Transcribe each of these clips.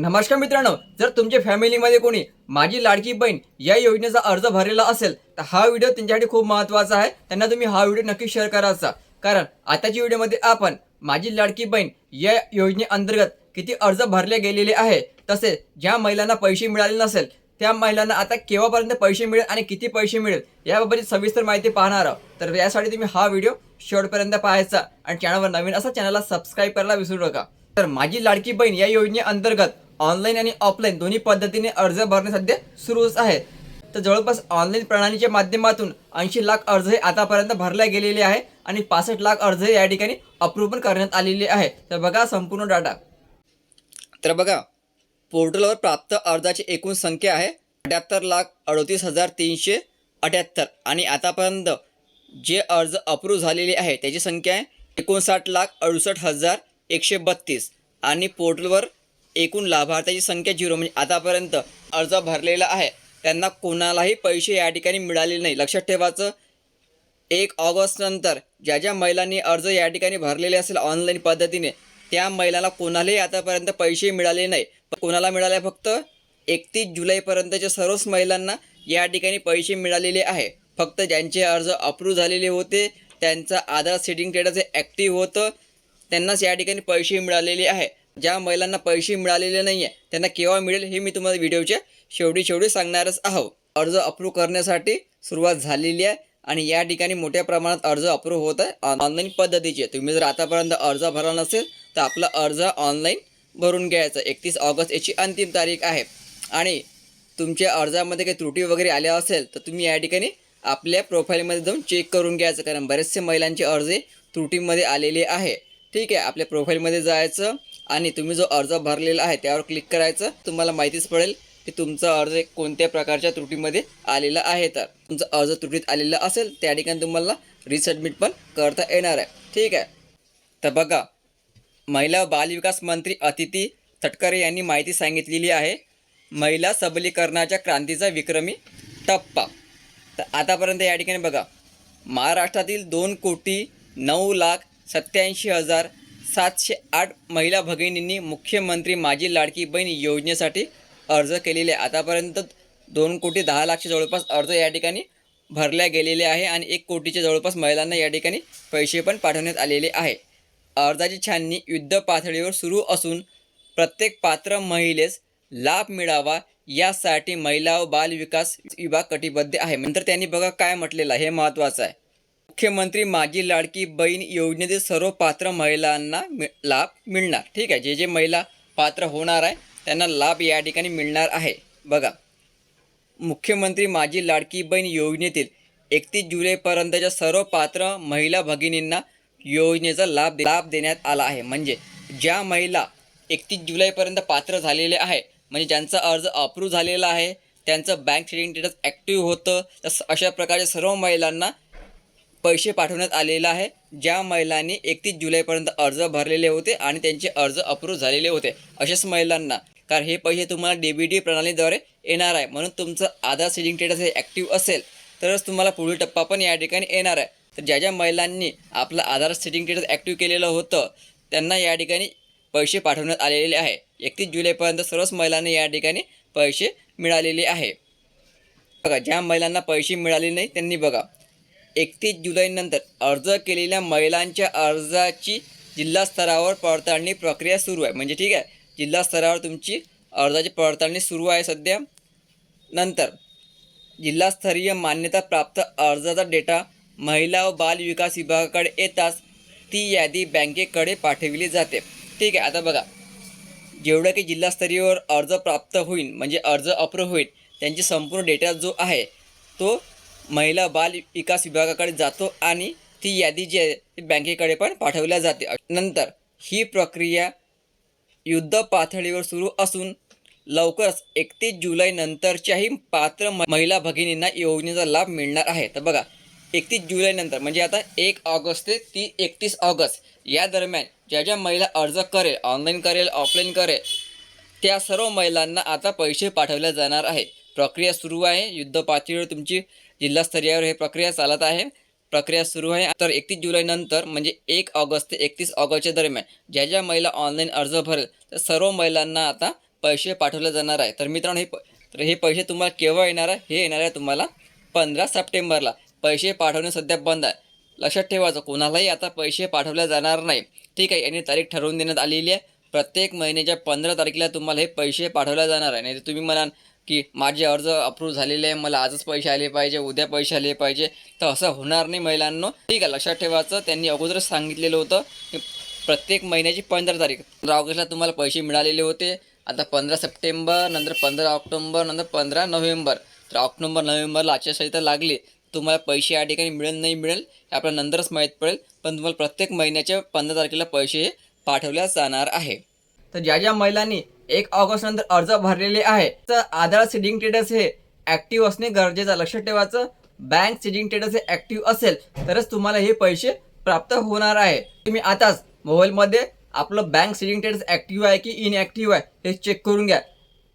नमस्कार मित्रांनो जर तुमच्या फॅमिलीमध्ये कोणी माझी लाडकी बहीण या योजनेचा अर्ज भरलेला असेल तर हा व्हिडिओ त्यांच्यासाठी खूप महत्त्वाचा आहे. त्यांना तुम्ही हा व्हिडिओ नक्की शेअर करायचा कारण आताच्या व्हिडिओमध्ये आपण माझी लाडकी बहीण या योजनेअंतर्गत किती अर्ज भरले गेलेले आहे तसेच ज्या महिलांना पैसे मिळाले नसेल त्या महिलांना आता केव्हापर्यंत पैसे मिळेल आणि किती पैसे मिळेल याबाबत सविस्तर माहिती पाहणार आहोत. तर यासाठी तुम्ही हा व्हिडिओ शेवटपर्यंत पाहायचा आणि चॅनलवर नवीन असा चॅनलला सबस्क्राईब करायला विसरू नका. तर माझी लाडकी बहीण या योजनेअंतर्गत ऑनलाईन आणि ऑफलाईन दोन्ही पद्धतीने अर्ज भरणे सध्या सुरूच आहे. तर जवळपास ऑनलाईन प्रणालीच्या माध्यमातून ऐंशी लाख अर्ज हे आतापर्यंत भरले गेलेले आहे आणि पासष्ट लाख अर्ज या ठिकाणी अप्रूव्ह पण करण्यात आलेले आहे. तर बघा संपूर्ण डाटा तर बघा पोर्टलवर प्राप्त अर्जाची एकूण संख्या आहे अठ्याहत्तर लाख अडतीस हजार तीनशे अठ्याहत्तर आणि आतापर्यंत जे अर्ज अप्रूव्ह झालेले आहे त्याची संख्या आहे एकोणसाठ लाख अडुसष्ट हजार एकशे बत्तीस आणि पोर्टलवर एकूण लाभार्थ्याची संख्या झिरो. म्हणजे आतापर्यंत अर्ज भरलेला आहे. त्यांना कोणालाही पैसे या ठिकाणी मिळालेले नाही. लक्षात ठेवायचं एक ऑगस्टनंतर ज्या ज्या महिलांनी अर्ज या ठिकाणी भरलेले असेल ऑनलाईन पद्धतीने त्या महिलांना कोणालाही आतापर्यंत पैसे मिळाले नाही. कोणाला मिळाले फक्त एकतीस जुलैपर्यंतच्या सर्वच महिलांना या ठिकाणी पैसे मिळालेले आहे. फक्त ज्यांचे अर्ज अप्रूव्ह झालेले होते त्यांचा आधार सेटिंग डेटाचं ॲक्टिव्ह होतं त्यांनाच या ठिकाणी पैसे मिळालेले आहे. ज्या महिलांना पैसे मिळालेले नाही आहे त्यांना केव्हा मिळेल हे मी तुम्हाला व्हिडिओच्या शेवटी शेवटी सांगणारच आहो. अर्ज अप्रूव्ह करण्यासाठी सुरुवात झालेली आहे आणि या ठिकाणी मोठ्या प्रमाणात अर्ज अप्रूव्ह होत आहे. ऑनलाईन पद्धतीचे. तुम्ही जर आतापर्यंत अर्ज भरला नसेल तर आपला अर्ज ऑनलाईन भरून घ्यायचा. एकतीस ऑगस्ट याची अंतिम तारीख आहे. आणि तुमच्या अर्जामध्ये काही त्रुटी वगैरे आल्या असेल तर तुम्ही या ठिकाणी आपल्या प्रोफाईलमध्ये जाऊन चेक करून घ्यायचं. कारण बरेचसे महिलांचे अर्ज त्रुटीमध्ये आलेले आहे. ठीक आहे आपल्या प्रोफाईलमध्ये जायचं. आणि तुम्ही जो अर्ज भरलेला आहे त्यावर क्लिक करायचं. तुम्हाला माहितीच पडेल की तुमचा अर्ज कोणत्या प्रकारच्या त्रुटीमध्ये आलेला आहे तर. तुमचा अर्ज त्रुटीत आलेला असेल त्या ठिकाणी तुम्हाला रिसबमिट पण करता येणार आहे. ठीक आहे? तर बघा महिला बालविकास मंत्री अतिथी तटकरे यांनी माहिती सांगितलेली आहे महिला सबलीकरणाच्या क्रांतीचा विक्रमी टप्पा. तर आतापर्यंत या ठिकाणी बघा महाराष्ट्रातील दोन कोटी नऊ लाख सत्याऐंशी हजार सातशे आठ महिला भगिनींनी मुख्यमंत्री माझी लाडकी बहीण योजनेसाठी अर्ज केलेले आहे. आतापर्यंत दोन कोटी दहा लाखच्या जवळपास अर्ज या ठिकाणी भरल्या गेलेले आहे आणि एक कोटीच्या जवळपास महिलांना या ठिकाणी पैसे पण पाठवण्यात आलेले आहे. अर्जाची छाननी युद्ध पातळीवर सुरू असून प्रत्येक पात्र महिलेस लाभ मिळावा यासाठी महिला व बाल विकास विभाग कटिबद्ध आहे. नंतर त्यांनी बघा काय म्हटलेलं आहे हे महत्त्वाचं आहे. मुख्यमंत्री माझी लाडकी बहीण योजनेतील सर्व पात्र महिलांना मि- लाभ मिळणार. ठीक आहे जे जे महिला पात्र होणार आहे त्यांना लाभ या ठिकाणी मिळणार आहे. बघा मुख्यमंत्री माझी लाडकी बहीण योजनेतील एकतीस जुलैपर्यंतच्या सर्व पात्र महिला भगिनींना योजनेचा लाभ दे- लाभ देण्यात आला आहे. म्हणजे ज्या महिला एकतीस जुलैपर्यंत पात्र झालेले आहे म्हणजे ज्यांचा अर्ज अप्रूव्ह झालेला आहे त्यांचं बँक सेटिंग ॲक्टिव्ह होतं तसं अशा प्रकारे सर्व महिलांना पैसे पाठवण्यात आलेलं आहे. ज्या महिलांनी एकतीस जुलैपर्यंत अर्ज भरलेले होते आणि त्यांचे अर्ज अप्रूव्ह झालेले होते. अशाच महिलांना कारण हे पैसे तुम्हाला डी बी डी प्रणालीद्वारे येणार आहे. म्हणून तुमचं आधार सिलिंग स्टेटस हे ॲक्टिव्ह असेल तरच तुम्हाला पुढील टप्पा पण या ठिकाणी येणार आहे. तर ज्या ज्या महिलांनी आपलं आधार सेटिंग स्टेटस ॲक्टिव्ह केलेलं होतं त्यांना या ठिकाणी पैसे पाठवण्यात आलेले आहे. एकतीस जुलैपर्यंत सर्वच महिलांना या ठिकाणी पैसे मिळालेले आहे. बघा ज्या महिलांना पैसे मिळाले नाही त्यांनी बघा. एकतीस जुलैनंतर अर्ज केलेल्या महिलांच्या अर्जाची जिल्हा स्तरावर पडताळणी प्रक्रिया सुरू आहे. म्हणजे ठीक आहे? जिल्हा स्तरावर तुमची अर्जाची पडताळणी सुरू आहे सध्या. नंतर जिल्हास्तरीय मान्यता प्राप्त अर्जाचा डेटा महिला व बाल विकास विभागाकडे येताच ती यादी बँकेकडे पाठविली जाते. ठीक आहे? आता बघा. जेवढं की जिल्हास्तरीयवर अर्ज प्राप्त होईल म्हणजे अर्ज अप्रूव्ह होईल त्यांची संपूर्ण डेटा जो आहे तो महिला बाल विकास विभागाकडे जातो आणि ती यादी जी आहे ती बँकेकडे पण पाठवल्या जाते. नंतर ही प्रक्रिया युद्ध पातळीवर सुरू असून लवकरच एकतीस जुलै नंतरच्याही पात्र महिला भगिनींना योजनेचा लाभ मिळणार आहे. तर बघा एकतीस जुलैनंतर म्हणजे आता एक ऑगस्ट ते ती एकतीस ऑगस्ट या दरम्यान ज्या ज्या महिला अर्ज करेल ऑनलाईन करेल ऑफलाईन करेल त्या सर्व महिलांना आता पैसे पाठवले जाणार आहे. प्रक्रिया सुरू आहे युद्ध पातळीवर तुमची जिल्हास्तरीयावर हे प्रक्रिया चालत आहे. प्रक्रिया सुरू आहे. तर एकतीस जुलैनंतर म्हणजे एक ऑगस्ट ते एकतीस ऑगस्टच्या दरम्यान ज्या ज्या महिला ऑनलाईन अर्ज भरेल तर सर्व महिलांना आता पैसे पाठवले जाणार आहे. तर मित्रांनो हे प तर हे पैसे तुम्हाला केव्हा येणार आहे? हे येणार आहे तुम्हाला पंधरा सप्टेंबरला. पैसे पाठवणे सध्या बंद आहे. लक्षात ठेवायचं कोणालाही आता पैसे पाठवले जाणार नाही. ठीक आहे यांनी तारीख ठरवून देण्यात आलेली आहे. प्रत्येक महिन्याच्या पंधरा तारखेला तुम्हाला हे पैसे पाठवले जाणार आहे. नाही तर तुम्ही म्हणाल की माझे अर्ज अप्रूव्ह झालेले आहे मला आजच पैसे आले पाहिजे उद्या पैसे आले पाहिजे. तर असं होणार नाही महिलांनो. ठीक आहे लक्षात ठेवायचं. त्यांनी अगोदरच सांगितलेलं होतं की प्रत्येक महिन्याची पंधरा तारीख. पंधरा ऑगस्टला तुम्हाला पैसे मिळालेले होते. आता पंधरा सप्टेंबर नंतर पंधरा ऑक्टोंबर नंतर पंधरा नोव्हेंबर. तर ऑक्टोंबर नोव्हेंबरला आचारसंहिता लागली. तुम्हाला पैसे या ठिकाणी मिळेल नाही मिळेल हे आपल्याला नंतरच माहीत पडेल. पण तुम्हाला प्रत्येक महिन्याच्या पंधरा तारखेला पैसे पाठवल्या जाणार आहे. तर ज्या ज्या महिलांनी एक ऑगस्ट नंतर अर्ज भरलेले आहे. तर आधार सिडिंग स्टेटस हे ऍक्टिव्ह असणे गरजेचं आहे. लक्षात ठेवायचं बँक सिडिंग स्टेटस हे ऍक्टिव्ह असेल तरच तुम्हाला हे पैसे प्राप्त होणार आहे. तुम्ही आताच मोबाईलमध्ये आपलं बँक सिडिंग स्टेटस ऍक्टिव्ह आहे की इनऍक्टिव्ह आहे हे चेक करून घ्या.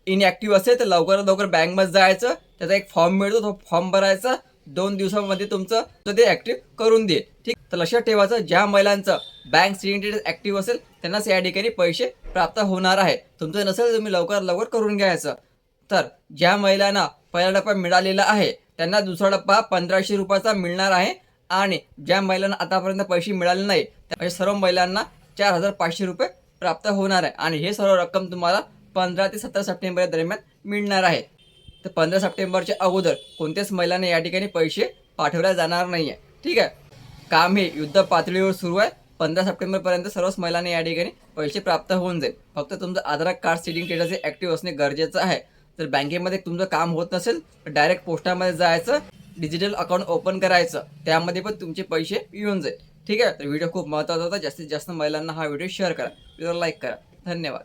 इनऍक्टिव्ह असेल तर लवकरात लवकर बँकमध्ये जायचं त्याचा एक फॉर्म मिळतो तो फॉर्म भरायचा दोन दिवसामध्ये तुमचं तर ते ऍक्टिव्ह करून दे ठीक? तर लक्षात ठेवायचं ज्या महिलांचं बँक सिडिंग स्टेटस ऍक्टिव्ह असेल त्यांनाच या ठिकाणी पैसे प्राप्त होणार आहे. तुमचं नसेल तर तुम्ही लवकरात लवकर करून घ्यायचं. तर ज्या महिलांना पहिला टप्पा मिळालेला आहे त्यांना दुसरा टप्पा पंधराशे रुपयाचा मिळणार आहे. आणि ज्या महिलांना आतापर्यंत पैसे मिळाले नाही त्या सर्व महिलांना चार हजार पाचशे रुपये प्राप्त होणार आहे. आणि हे सर्व रक्कम तुम्हाला पंधरा ते सतरा सप्टेंबर दरम्यान मिळणार आहे. तर पंधरा सप्टेंबरच्या अगोदर कोणत्याच महिलांना या ठिकाणी पैसे पाठवले जाणार नाही आहे ठीक आहे? काम हे युद्ध पातळीवर सुरू आहे. पंधरा सप्टेंबरपर्यंत सर्वच महिलांना या ठिकाणी पैसे प्राप्त होऊन जाईल. फक्त तुमचं आधार कार्ड सिटिंग स्टेटस हे ॲक्टिव्ह असणे गरजेचं आहे. जर बँकेमध्ये तुमचं काम होत नसेल तर डायरेक्ट पोस्टामध्ये जायचं डिजिटल अकाउंट ओपन करायचं. त्यामध्ये पण तुमचे पैसे येऊन जाईल. ठीक आहे? तर व्हिडिओ खूप महत्त्वाचा होता. जास्तीत जास्त महिलांना हा व्हिडिओ शेअर करा. व्हिडिओ लाईक करा. धन्यवाद.